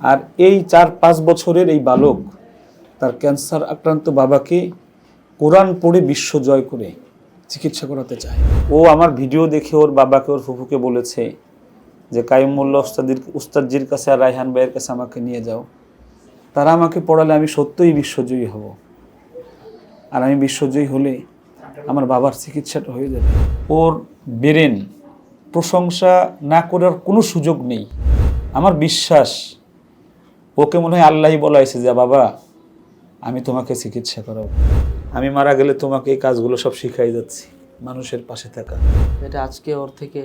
আর এই চার পাঁচ বছরের এই বালক, তার ক্যান্সার আক্রান্ত বাবাকে কোরআন পড়ে বিশ্ব জয় করে চিকিৎসা করাতে চায়। ও আমার ভিডিও দেখে ওর বাবাকে, ওর ফুফুকে বলেছে যে কাইম মোল্লা উস্তাদির, উস্তাদজির কাছে আর রায়হান ভাইয়ের কাছে আমাকে নিয়ে যাও। তারা আমাকে পড়ালে আমি সত্যই বিশ্বজয়ী হব। আর আমি বিশ্বজয়ী হলে আমার বাবার চিকিৎসাটা হয়ে যাবে। ওর বেরেন প্রশংসা না করার কোনো সুযোগ নেই। আমার বিশ্বাস ওকে মনে হয় আল্লাহই বলা হয়েছে যে বাবা আমি তোমাকে চিকিৎসা করাবো। আমি মারা গেলে তোমাকে এই কাজগুলো সব শিখাই যাচ্ছি মানুষের পাশে থাকা। এটা আজকে ওর থেকে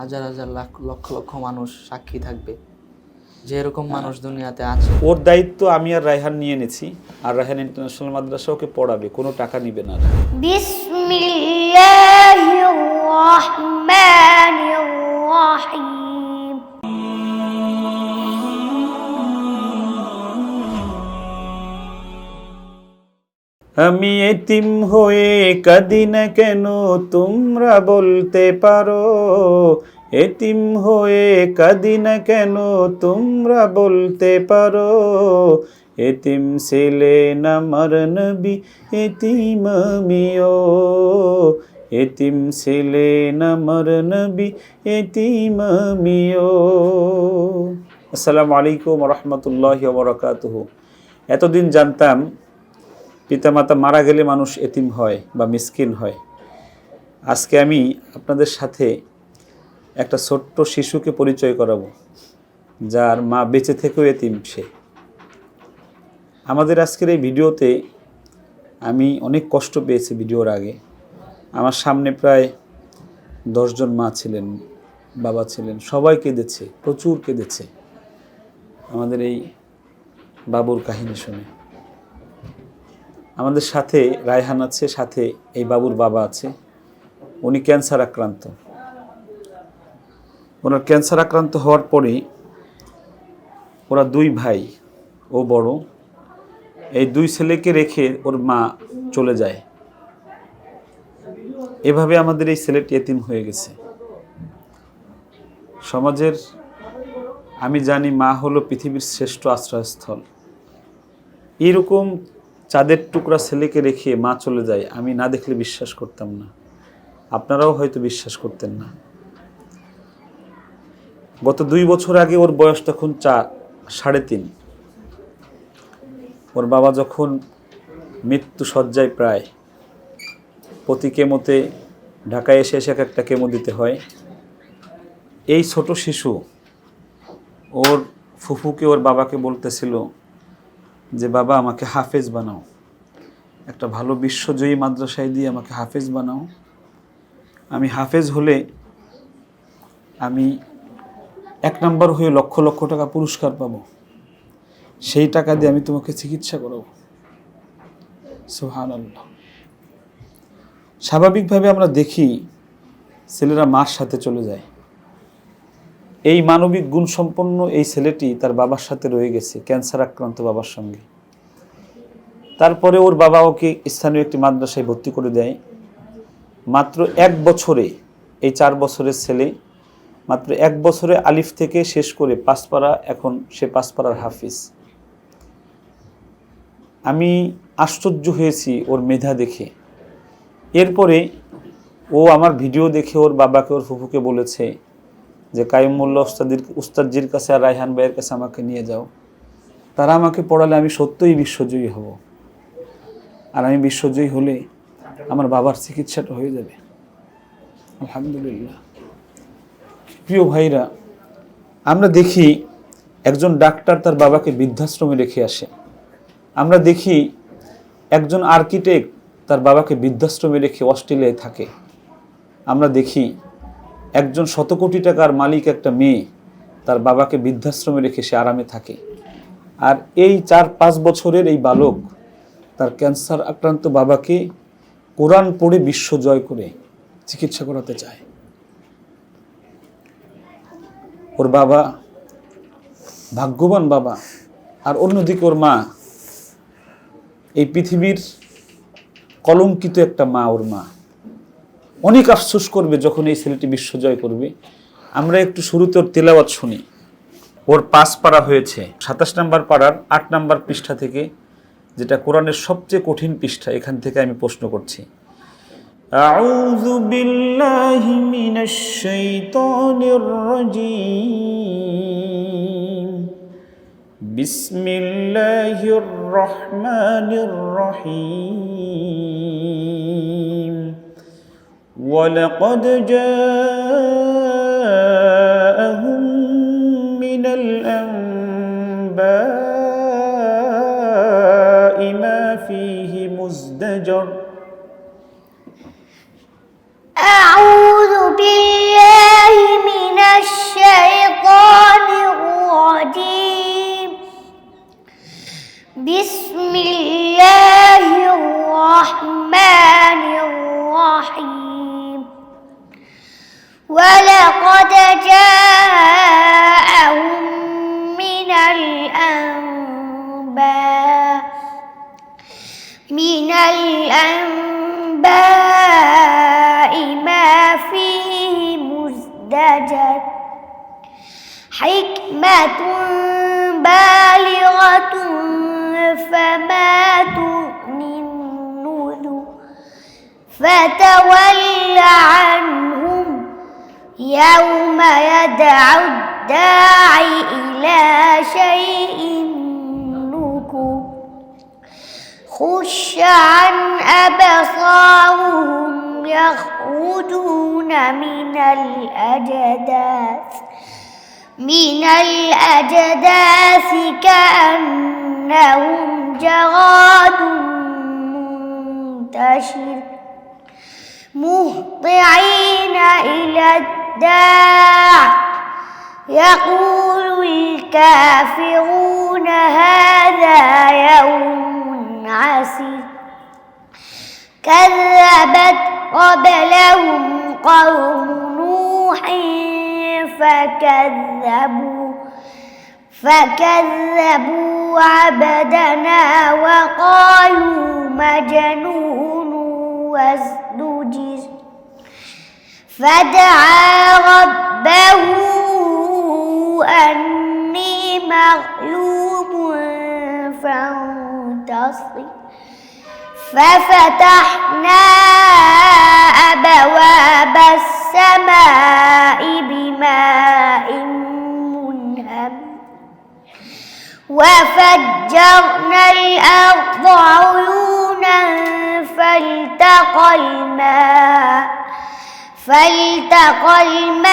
হাজার হাজার লাখ লক্ষ লক্ষ মানুষ সাক্ষী থাকবে। যে এরকম হ্যাঁ। মানুষ দুনিয়াতে আছে। ওর দায়িত্ব আমি আর রায়হান নিয়ে নেছি আর রায়হান ইন্টারন্যাশনাল মাদ্রাসা ওকে পড়াবে কোনো টাকা নিবে না। বিসমিল্লাহির রহমানির রহিম। আমি এতিম হয়ে কাঁদি কেন তোমরা বলতে পারো? এতিম হয়ে কাঁদি কেন তোমরা বলতে পারো? এতিম ছেলে নামার নবী, এতিম আমিও। এতিম ছেলে নামার নবী, এতিম আমিও। আসসালামু আলাইকুম রহমতুল্লাহ বরকাতুহু। এতদিন জানতাম পিতামাতা মারা গেলে মানুষ এতিম হয় বা মিসকিন হয়। আজকে আমি আপনাদের সাথে একটা ছোট্ট শিশুকে পরিচয় করাবো, যার মা বেঁচে থেকেও এতিম সে। আমাদের আজকের এই ভিডিওতে আমি অনেক কষ্ট পেয়েছি ভিডিওর আগে। আমার সামনে প্রায় দশজন মা ছিলেন, বাবা ছিলেন, সবাই কেঁদেছে, প্রচুর কেঁদেছে। আমাদের এই বাবুর কাহিনী শুনে। আমাদের সাথে রায়হান আছে, সাথে এই বাবুর বাবা আছে। উনি ক্যান্সার আক্রান্ত। ওনার ক্যান্সার আক্রান্ত হওয়ার পরেই ওরা দুই ভাই, ও বড়, এই দুই ছেলেকে রেখে ওর মা চলে যায়। এভাবে আমাদের এই ছেলেটি এতিম হয়ে গেছে। সমাজের, আমি জানি মা হলো পৃথিবীর শ্রেষ্ঠ আশ্রয়স্থল। এরকম চাঁদের টুকরা ছেলেকে রেখে মা চলে যায়, আমি না দেখলে বিশ্বাস করতাম না। আপনারাও হয়তো বিশ্বাস করতেন না। গত দুই বছর আগে ওর বয়স তখন চা, সাড়ে তিন। ওর বাবা যখন মৃত্যু সজ্জায় প্রায়, প্রতি কেমোতে ঢাকায় এসে এসে এক একটা কেমো দিতে হয়। এই ছোট শিশু ওর ফুফুকে, ওর বাবাকে বলতেছিল যে, বাবা, আমাকে হাফেজ বানাও। একটা ভালো বিশ্বজয়ী মাদ্রাসায় দিয়ে আমাকে হাফেজ বানাও। আমি হাফেজ হলে আমি এক নম্বর হয়ে লক্ষ লক্ষ টাকা পুরস্কার পাবো। সেই টাকা দিয়ে আমি তোমাকে চিকিৎসা করাবো। সুহান আল্লাহ স্বাভাবিকভাবে আমরা দেখি ছেলেরা মার সাথে চলে যায়। এই মানবিক গুণসম্পন্ন এই ছেলেটি তার বাবার সাথে রয়ে গেছে ক্যান্সার আক্রান্ত বাবার সঙ্গে। তারপরে ওর বাবা ওকে স্থানীয় একটি মাদ্রাসায় ভর্তি করে দেয়। মাত্র এক বছরে এই চার বছরের ছেলে, মাত্র এক বছরে আলিফ থেকে শেষ করে পাঁচপাড়া, এখন সে পাঁচপাড়ার হাফিজ। আমি আশ্চর্য হয়েছি ওর মেধা দেখে। এরপরে ও আমার ভিডিও দেখে ওর বাবাকে ওর ফুফুকে বলেছে যে কাইম মোল্লা উস্তাদির উস্তাদজির কাছে আর রায়হান ভাইয়ের কাছে আমাকে নিয়ে যাও। তারা আমাকে পড়ালে আমি সত্যই বিশ্বজয়ী হব। আর আমি বিশ্বজয়ী হলে আমার বাবার চিকিৎসাটা হয়ে যাবে। আলহামদুলিল্লাহ। প্রিয় ভাইরা, আমরা দেখি একজন ডাক্তার তার বাবাকে বৃদ্ধাশ্রমে রেখে আসে। আমরা দেখি একজন আর্কিটেক্ট তার বাবাকে বৃদ্ধাশ্রমে রেখে অস্ট্রেলিয়ায় থাকে। আমরা দেখি একজন শত কোটি টাকার মালিক একটা মেয়ে, তার বাবাকে বৃদ্ধাশ্রমে রেখে সে আরামে থাকে। আর এই চার পাঁচ বছরের এই বালক, তার ক্যান্সার আক্রান্ত বাবাকে কোরআন পড়ে বিশ্ব জয় করে চিকিৎসা করাতে চায়। ওর বাবা ভাগ্যবান বাবা, আর অন্যদিকে ওর মা। এই পৃথিবীর কলঙ্কিত একটা মা ওর মা। অনেক আফসোস করবে যখন এই ছেলেটি বিশ্বজয় করবে আমরা একটু শুরুতে ওর তেলাওয়াত শুনি ওর পাঁচ পারা হয়েছে সাতাশ নাম্বার পাড়ার আট নাম্বার পৃষ্ঠা থেকে যেটা কোরআনের সবচেয়ে কঠিন পৃষ্ঠা এখান থেকে আমি প্রশ্ন করছি أعوذ بالله من الشيطان الرجيم بسم الله الرحمن الرحيم ولقد جاءهم من الأنباء ما فيه مزدجر. أعوذ بالله من الشيطان الرجيم. بسم الله الرحمن الرحيم. ولقد جاءهم من الأنباء من الأنباء ما فيه مزدجر حكمة بالغة فما تغني النذر فتول عنهم يوم يدعو الداعي إلى شيء خش عن أبصارهم يخرجون من الأجداث. من الأجداث كأنهم جراد منتشر. مهطعين إلى الداع. يقول الكافرون هذا يوم عسير. كذبت قبلهم قوم نوح فكذبوا فكذبوا عبدنا وقالوا مجنون وازدجر. فدعا ربه أني مغلوب فانتصر. ففتحنا أبواب السماء بماء منهمر وفجرنا الأرض عيونا فالتقى الماء. فالتقى الماء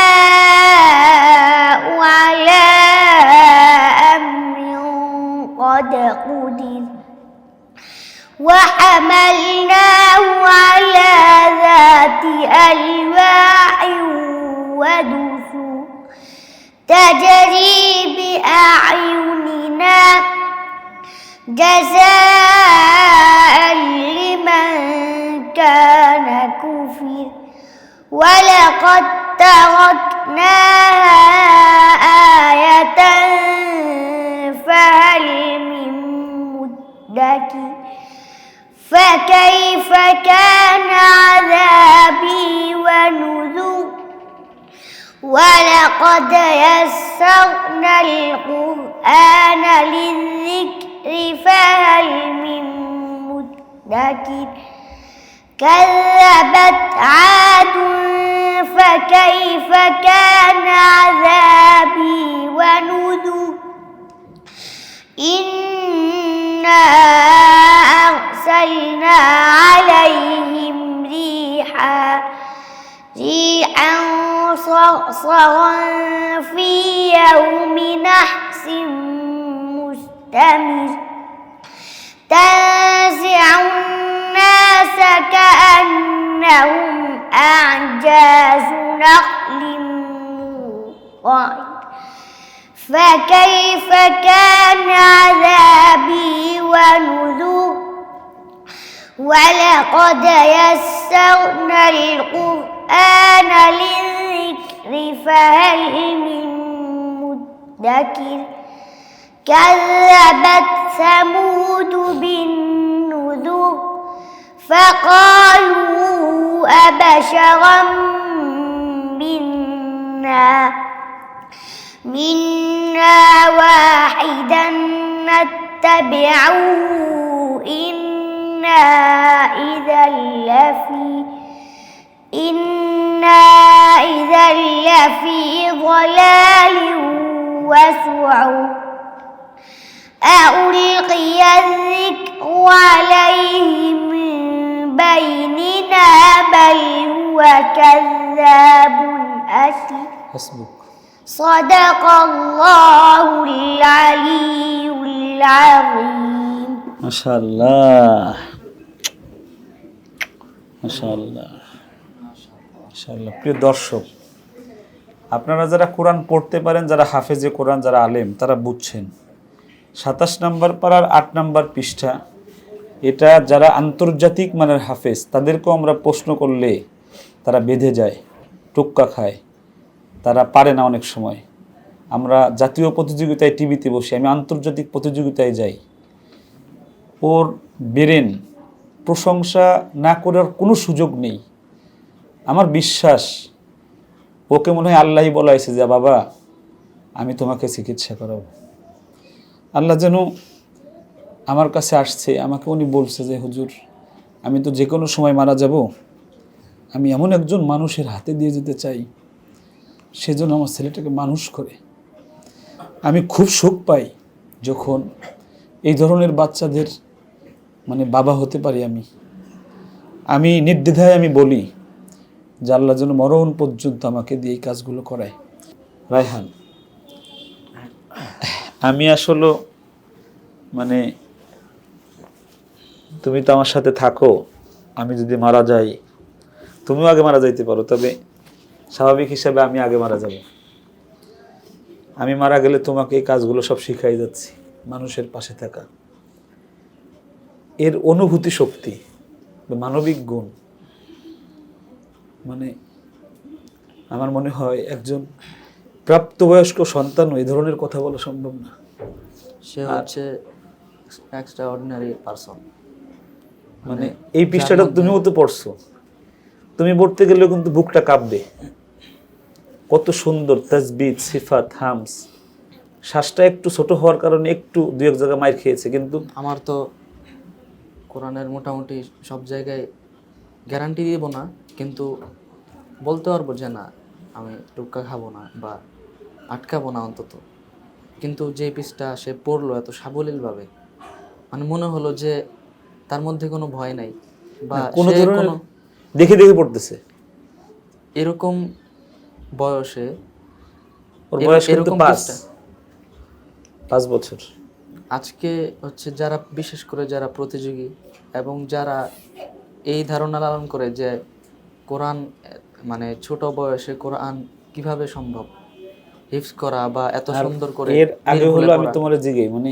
على أمر قد قدر وحملناه على ذات ألواح ودسر تجري بأعيننا جزاء ولقد تركناها آية فهل من مدكر فكيف كان عذابي ونذر ولقد يسرنا القرآن للذكر فهل من مدكر كذبت فكيف كان عذابي ونذر. إنا أرسلنا عليهم ريحا ريحا صرصرا في يوم نحس مستمر. تنزع الناس كأنهم أعجاز نخل منقعر فكيف كان عذابي ونذر؟ ولقد يسرنا القرآن للذكر فهل من مدكر؟ كذبت ثمود بالنذر فقالوا أبشرا منا. منا واحدا نتبعه إنا إذا لفي. إنا إذا لفي ضلال وسعر ألقي الذكر عليه من بيننا بل هو كذاب أثيم হাসবুক صدق الله العلي العظيم মাশাআল্লাহ মাশাআল্লাহ মাশাআল্লাহ প্রিয় দর্শক আপনারা যারা কোরআন পড়তে পারেন যারা হাফেজে কোরআন যারা আলেম তারা বুঝছেন সাতাশ নাম্বার পাড়ার আট নাম্বার পৃষ্ঠা। এটা যারা আন্তর্জাতিক মানের হাফেজ, তাদেরকেও আমরা প্রশ্ন করলে তারা বেঁধে যায়, টোক্কা খায়। তারা পারে না অনেক সময়। আমরা জাতীয় প্রতিযোগিতায় টিভিতে বসি, আমি আন্তর্জাতিক প্রতিযোগিতায় যাই। ওর বেরেন প্রশংসা না করার কোনো সুযোগ নেই। আমার বিশ্বাস, ওকে মনে হয় আল্লাহই বলা হয়েছে যে, বাবা, আমি তোমাকে চিকিৎসা করাবো। আল্লাহ যেন আমার কাছে আসছে, আমাকে উনি বলছে যে, হুজুর, আমি তো যে কোনো সময় মারা যাব। আমি এমন একজন মানুষের হাতে দিয়ে যেতে চাই সেজন্য আমার ছেলেটাকে মানুষ করে। আমি খুব সুখ পাই যখন এই ধরনের বাচ্চাদের মানে বাবা হতে পারি আমি। আমি নির্দ্বিধায় আমি বলি যে, আল্লাহ যেন মরণ পর্যন্ত আমাকে দিয়ে এই কাজগুলো করায়। রায়হান আমি আসলে মানে তুমি তো আমার সাথে থাকো, আমি যদি মারা যাই, তুমিও আগে মারা যাইতে পারো, তবে স্বাভাবিক হিসাবে আমি আগে মারা যাব। আমি মারা গেলে তোমাকে এই কাজগুলো সব শিখাই যাচ্ছি, মানুষের পাশে থাকা। এর অনুভূতি শক্তি মানবিক গুণ মানে আমার মনে হয় একজন প্রাপ্তবয়স্ক সন্তানও এই ধরনের কথা বলা সম্ভব না। সে হচ্ছে এক্সট্রা অর্ডিনারি পারসন মানে এই পৃষ্ঠাটা তুমিও তো পড়ছো। তুমি পড়তে গেলেও কিন্তু বুকটা কাঁপবে। কত সুন্দর তাজবিদ সিফাত হামস। শ্বাসটা একটু ছোট হওয়ার কারণে একটু দু এক জায়গায় মার খেয়েছে কিন্তু আমার তো কোরআনের মোটামুটি সব জায়গায় গ্যারান্টি দিব না কিন্তু বলতে পারব যে না আমি টুক্কা খাব না বা আটকাবো না অন্তত। কিন্তু যে পিসটা সে পড়ল এত সাবলীলভাবে মানে মনে হলো যে তার মধ্যে কোনো ভয় নাই বা কোনো কোনো দেখে দেখে পড়তেছে। এরকম বয়সে ওর বয়স কিন্তু পাঁচ। পাঁচ বছর। আজকে হচ্ছে যারা বিশেষ করে যারা প্রতিযোগী এবং যারা এই ধারণা লালন করে যে কোরআন মানে ছোট বয়সে কোরআন কীভাবে সম্ভব হিফজ করা বা এত সুন্দর করে এর আগে হলো আমি। তোমার জিগে মানে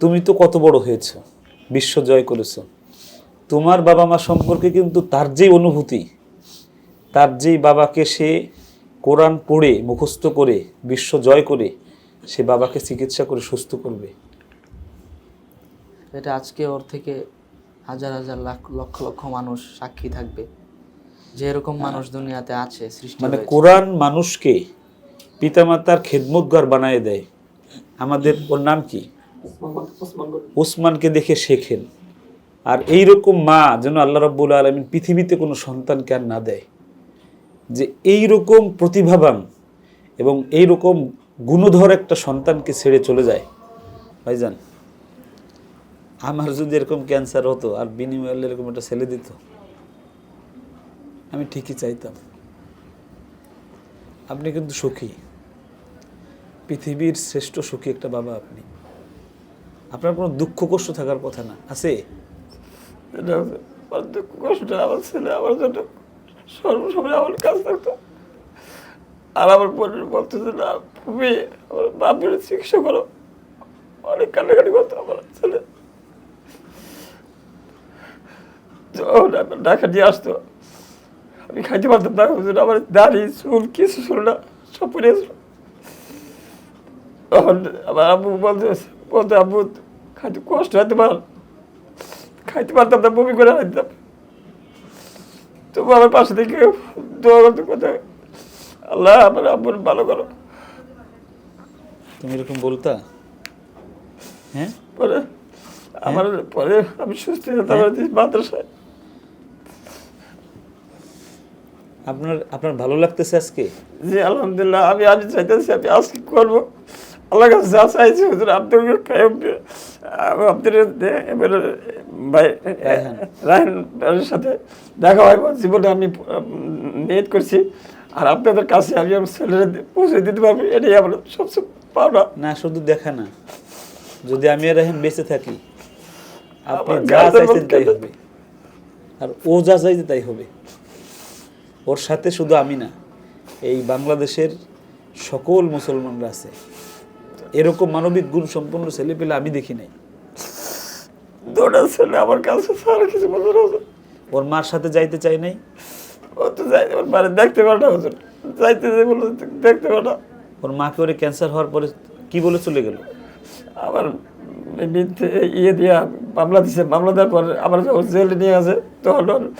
তুমি তো কত বড় হয়েছো বিশ্ব জয় করেছ তোমার বাবা মা সম্পর্কে কিন্তু তার যেই অনুভূতি তার যেই বাবাকে সে কোরআন পড়ে মুখস্থ করে বিশ্ব জয় করে সে বাবাকে চিকিৎসা করে সুস্থ করবে এটা আজকে ওর থেকে হাজার হাজার লাখ লক্ষ লক্ষ মানুষ সাক্ষী থাকবে যে এরকম মানুষ দুনিয়াতে আছে সৃষ্টি মানে। কোরআন মানুষকে পিতামাতার খেদমতগার বানায় দেয়। আমাদের ওর নাম কি? ওসমানকে দেখে শেখেন। আর এই রকম মা যেন আল্লাহ রব্বুল আলমিন পৃথিবীতে কোনো সন্তানকে আর না দেয়। যে এই রকম প্রতিভাবান এবং এই রকম গুণধর একটা সন্তানকে ছেড়ে চলে যায়। ভাইজান আমার যদি এরকম ক্যান্সার হতো আর বিনিময়ে এরকম একটা ছেলে দিত আমি ঠিকই চাইতাম। আপনি কিন্তু সুখী। পৃথিবীর শ্রেষ্ঠ সুখী একটা বাবা আপনি। আপনার কোনো দুঃখ কষ্ট থাকার কথা না, আছে? দুঃখ কষ্ট, আমার ছেলে, আমার জন্য সর্বসময় আমার কাজ থাকতো। আর আমার বোনের বলতেছে না, তুমি আমার বাপের চিকিৎসা করো, অনেক কান্নাকাটি করতো আমার ছেলে। ঢাকা নিয়ে আসতো, আমি খাইতে পারতাম না, আমার দাড়ি, চুল, কিছু ছিল না, সব পড়ে আসলো তখন আমার আব্বু বলতে বলতে আব্বু খাইতে কষ্ট হতে পার খাইতে পারতাম না বমি করে হাঁটতাম তবু আমার পাশে থেকে দোয়া করতে কোথায় আল্লাহ আমার আব্বুর ভালো করো। তুমি এরকম বলতা? হ্যাঁ? পরে আমার পরে আমি সুস্থ হয়ে তারপরে দিয়েছি মাদ্রাসায়। আপনার আপনার ভালো লাগতেছে আজকে? জি আলহামদুলিল্লাহ আমি আজ চাইতেছি আমি আজকে করব। আল্লাহ কাছে যা চাইছি হুজুর আপনার আপনার এবারে ভাই রায়হান। ভাইয়ের সাথে দেখা হয় আমার জীবনে আমি নিয়ত করছি আর আপনাদের কাছে আমি আমার ছেলেরা পৌঁছে দিতে পারব এটাই আমার সবচেয়ে পাওনা। না শুধু দেখা না যদি আমি এখন বেঁচে থাকি আপনি যা চাইছেন তাই হবে। আর ও যা চাইছে তাই হবে। ওর সাথে শুধু আমি না এই বাংলাদেশের সকল মুসলমানরা আছে। এরকম মানবিক গুণ সম্পন্ন ছেলে পেলে আমি দেখি নাই। দুটা ছেলে আমার কাছে সারা কিছু না। ওর মার সাথে যাইতে চাই নাই। ও তো যাই ওর বাড়ি দেখতে পারে না হুজুর। যাইতে যাই বলে দেখতে পারে না। ওর মাকে ওরে ক্যান্সার হওয়ার পরে কি বলে চলে গেল? আমার মিথ্যে ইয়ে দিয়া মামলা দিছে মামলা দেওয়ার পরে যখন জেলে নিয়ে আছে তখন ওর-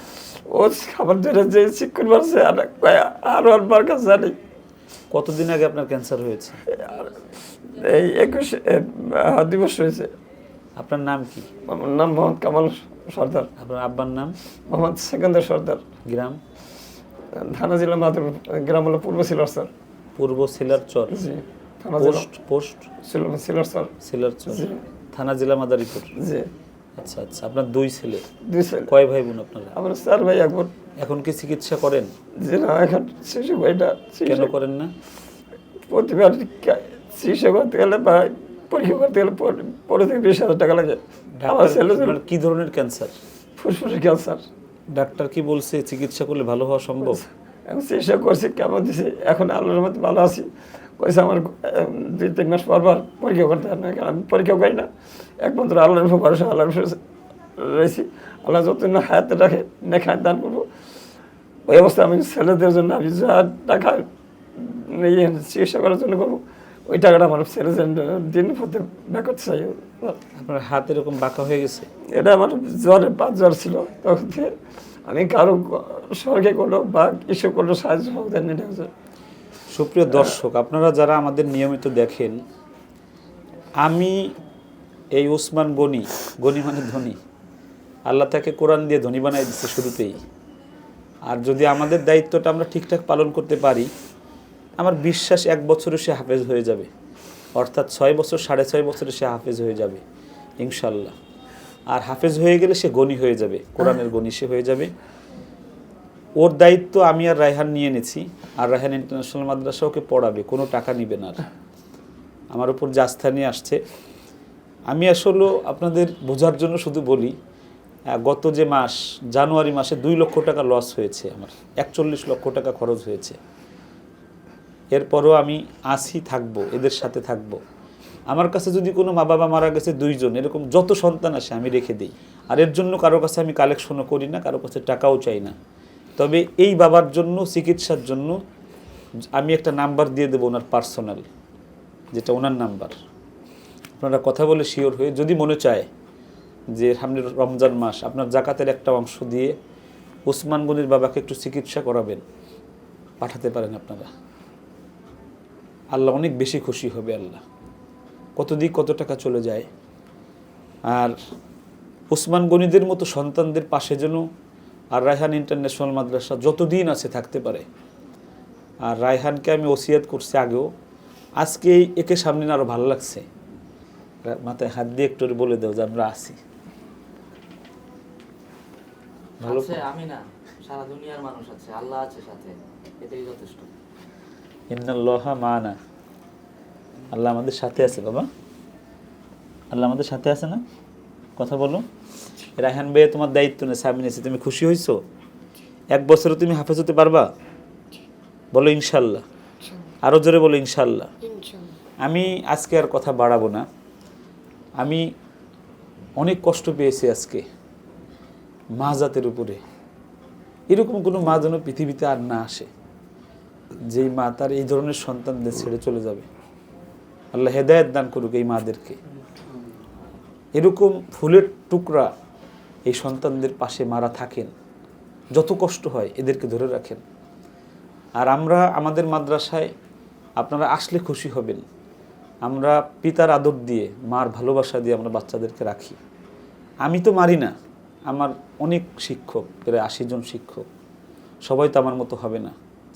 ও খাবার ধরে যে শিক্ষণ মারছে আর কয়, আরও মার কাছে জানি। কতদিন আগে আপনার ক্যান্সার হয়েছে? আর এই একুশ দিবস হয়েছে। আপনার নাম কি? আমার নাম মোহাম্মদ কামাল সর্দার। আপনার আব্বার নাম? মোহাম্মদ সেকেন্দার সর্দার। গ্রাম? থানা জেলা মাধব গ্রাম হলো পূর্ব সিলার স্যার। পূর্ব সিলার চর? জি থানা জেলা। Post post? সিল- সিলার স্যার। সিলার চর। জি। থানা জেলা মাদারীপুর? জি। আচ্ছা আচ্ছা আপনার দুই ছেলে? দুই ছেলে। কয় ভাই বোন আপনারা? আমার স্যার ভাই একবার এখন কি চিকিৎসা করেন? যে না এখন শিশু ভাইটা কেন করেন না? প্রতিবার চিকিৎসা করতে গেলে বা পরীক্ষা করতে গেলে পনেরো থেকে বিশ হাজার টাকা লাগে। আমার ছেলে কি ধরনের ক্যান্সার? ফুসফুসের ক্যান্সার। ডাক্তার কি বলছে চিকিৎসা করলে ভালো হওয়া সম্ভব? এখন চিকিৎসা করছি কেমন দিছে? এখন আল্লাহর মধ্যে ভালো আছি। কইছে আমার দুই তিন মাস পর পর পরীক্ষা করতে হয় না। কারণ আমি পরীক্ষা করি না। একমাত্র আল্লাহর উপর ভরসা আল্লাহর রয়েছি। আল্লাহ যত না হায়াতে রাখে না খায় দান করব। ওই অবস্থা আমি ছেলেদের জন্য আমি যা টাকা চিকিৎসা করার জন্য করব। ওই টাকাটা আমার ছেলেদের দিন পথে ব্যয় চাই। আপনার হাত এরকম বাঁকা হয়ে গেছে? এটা আমার জ্বরে পাঁচ জ্বর ছিল তখন আমি কারও সরকারি করল বা কিছু করল সাহায্য নিতে হচ্ছে। সুপ্রিয় দর্শক আপনারা যারা আমাদের নিয়মিত দেখেন আমি এই ওসমান গনি গনি মানে ধনী। আল্লাহ তাকে কোরআন দিয়ে ধনী বানাই দিচ্ছে শুরুতেই। আর যদি আমাদের দায়িত্বটা আমরা ঠিকঠাক পালন করতে পারি আমার বিশ্বাস এক বছরে সে হাফেজ হয়ে যাবে। অর্থাৎ ছয় বছর, সাড়ে ছয় বছরে সে হাফেজ হয়ে যাবে, ইনশাল্লাহ। আর হাফেজ হয়ে গেলে সে গণি হয়ে যাবে, কোরআনের গণি সে হয়ে যাবে। ওর দায়িত্ব আমি আর রায়হান নিয়ে নিয়েছি আর রায়হান ইন্টারন্যাশনাল মাদ্রাসা ওকে পড়াবে, কোনো টাকা নিবে না আমার উপর যে নিয়ে আসছে। আমি আসলে আপনাদের বোঝার জন্য শুধু বলি গত যে মাস, জানুয়ারি মাসে দুই লক্ষ টাকা লস হয়েছে আমার, একচল্লিশ লক্ষ টাকা খরচ হয়েছে। এরপরও আমি আসি থাকব, এদের সাথে থাকব। আমার কাছে যদি কোনো মা বাবা মারা গেছে দুইজন, এরকম যত সন্তান আসে আমি রেখে দিই। আর এর জন্য কারও কাছে আমি কালেকশনও করি না, কারও কাছে টাকাও চাই না। তবে এই বাবার জন্য, চিকিৎসার জন্য আমি একটা নাম্বার দিয়ে দেবো ওনার পার্সোনাল যেটা ওনার নাম্বার। আপনারা কথা বলে শিওর হয়ে, যদি মনে চায় যে সামনে রমজান মাস আপনার জাকাতের একটা অংশ দিয়ে ওসমান গনির বাবাকে একটু চিকিৎসা করাবেন, পাঠাতে পারেন আপনারা। আল্লাহ অনেক বেশি খুশি হবে আল্লাহ। কত দিক কত টাকা চলে যায়। আর ওসমান গনিদের মতো সন্তানদের পাশে যেন আর রায়হান ইন্টারন্যাশনাল মাদ্রাসা যতদিন আছে থাকতে পারে। আর রায়হানকে আমি ওসিয়াত করছি আগেও। আজকে একে সামনে আরও ভালো লাগছে। মাথায় হাত দিয়ে একটু বলে দাও যে আমরা আছি। ভালো আমি না, সারা দুনিয়ার মানুষ আছে, আল্লাহ আছে সাথে, এটাই যথেষ্ট। ইন্নাল্লাহা মানা। আল্লাহ আমাদের সাথে আছে বাবা। আল্লাহ আমাদের সাথে আছে না? কথা বলো। রায়হান ভাই তোমার দায়িত্ব নেই সামনে এসে তুমি খুশি হয়েছো এক বছরে তুমি হাফেজ হতে পারবা? বলো ইনশাল্লাহ। আরও জোরে বলো ইনশাল্লাহ। আমি আজকে আর কথা বাড়াবো না। আমি অনেক কষ্ট পেয়েছি আজকে মা জাতের উপরে। এরকম কোনো মা যেন পৃথিবীতে আর না আসে। যেই মা তার এই ধরনের সন্তানদের ছেড়ে চলে যাবে। আল্লাহ হেদায়ত দান করুক এই মাদেরকে। এরকম ফুলের টুকরা এই সন্তানদের পাশে মারা থাকেন। যত কষ্ট হয় এদেরকে ধরে রাখেন। আর আমরা আমাদের মাদ্রাসায় আপনারা আসলে খুশি হবেন। আমরা পিতার আদর দিয়ে, মার ভালোবাসা দিয়ে আমরা বাচ্চাদেরকে রাখি। আমি তো মারি না। আমার অনেক শিক্ষক, প্রায় আশি জন শিক্ষক। সবাই তো আমার মতো হবে না।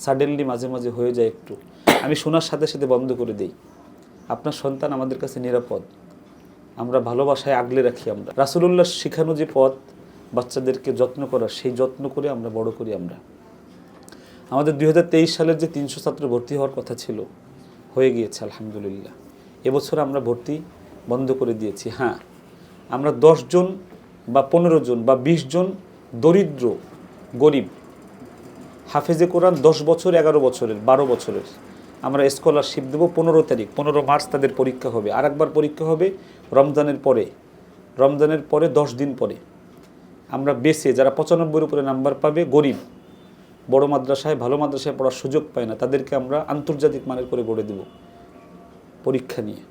সাডেনলি মাঝে মাঝে হয়ে যায় একটু। আমি শোনার সাথে সাথে বন্ধ করে দিই। আপনার সন্তান আমাদের কাছে নিরাপদ। আমরা ভালোবাসায় আগলে রাখি আমরা। রাসুলুল্লাহ শেখানো যে পথ বাচ্চাদেরকে যত্ন করার সেই যত্ন করে আমরা, বড় করি আমরা। আমাদের দু হাজার তেইশ সালের যে তিনশো ছাত্র ভর্তি হওয়ার কথা ছিল, হয়ে গিয়েছে, আলহামদুলিল্লাহ। এবছর আমরা ভর্তি বন্ধ করে দিয়েছি। হ্যাঁ আমরা জন বা পনেরো জন বা ২০ জন দরিদ্র, গরিব হাফেজে কোরআন দশ বছর, এগারো বছরের, বারো বছরের। আমরা স্কলারশিপ দেবো পনেরো তারিখ, পনেরো মার্চ তাদের পরীক্ষা হবে। আর একবার পরীক্ষা হবে রমজানের পরে। রমজানের পরে, দশ দিন পরে। আমরা বেছে, যারা পঁচানব্বইয়ের উপরে নাম্বার পাবে, গরিব। বড় মাদ্রাসায়, ভালো মাদ্রাসায় পড়ার সুযোগ পায় না। তাদেরকে আমরা আন্তর্জাতিক মানের করে গড়ে দেব পরীক্ষা নিয়ে।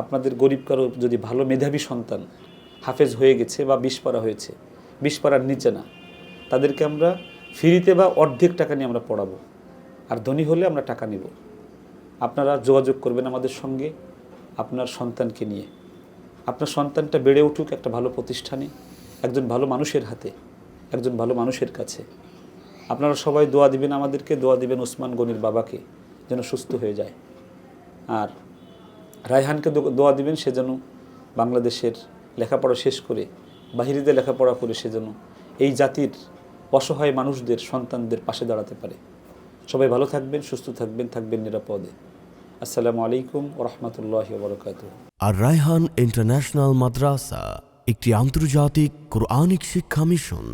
আপনাদের গরিব কারও যদি ভালো মেধাবী সন্তান হাফেজ হয়ে গেছে বা বিশ পারা হয়েছে, বিশ পারার নিচে না, তাদেরকে আমরা ফ্রিতে বা অর্ধেক টাকা নিয়ে আমরা পড়াবো। আর ধনী হলে আমরা টাকা নিব। আপনারা যোগাযোগ করবেন আমাদের সঙ্গে, আপনার সন্তানকে নিয়ে। আপনার সন্তানটা বেড়ে উঠুক একটা ভালো প্রতিষ্ঠানে, একজন ভালো মানুষের হাতে, একজন ভালো মানুষের কাছে। আপনারা সবাই দোয়া দিবেন আমাদেরকে, দোয়া দিবেন ওসমান গনির বাবাকে, যেন সুস্থ হয়ে যায়। আর রায়হানকে দোয়া দিবেন সে যেন বাংলাদেশের লেখাপড়া শেষ করে বাহিরিতে লেখাপড়া করে সে যেন এই জাতির অসহায় মানুষদের, সন্তানদের পাশে দাঁড়াতে পারে। সবাই ভালো থাকবেন, সুস্থ থাকবেন থাকবেন নিরাপদে। আসসালামু আলাইকুম রহমতুল্লাহ বরকাত আর রায়হান ইন্টারন্যাশনাল মাদ্রাসা, একটি আন্তর্জাতিক কোরআনিক শিক্ষা মিশন।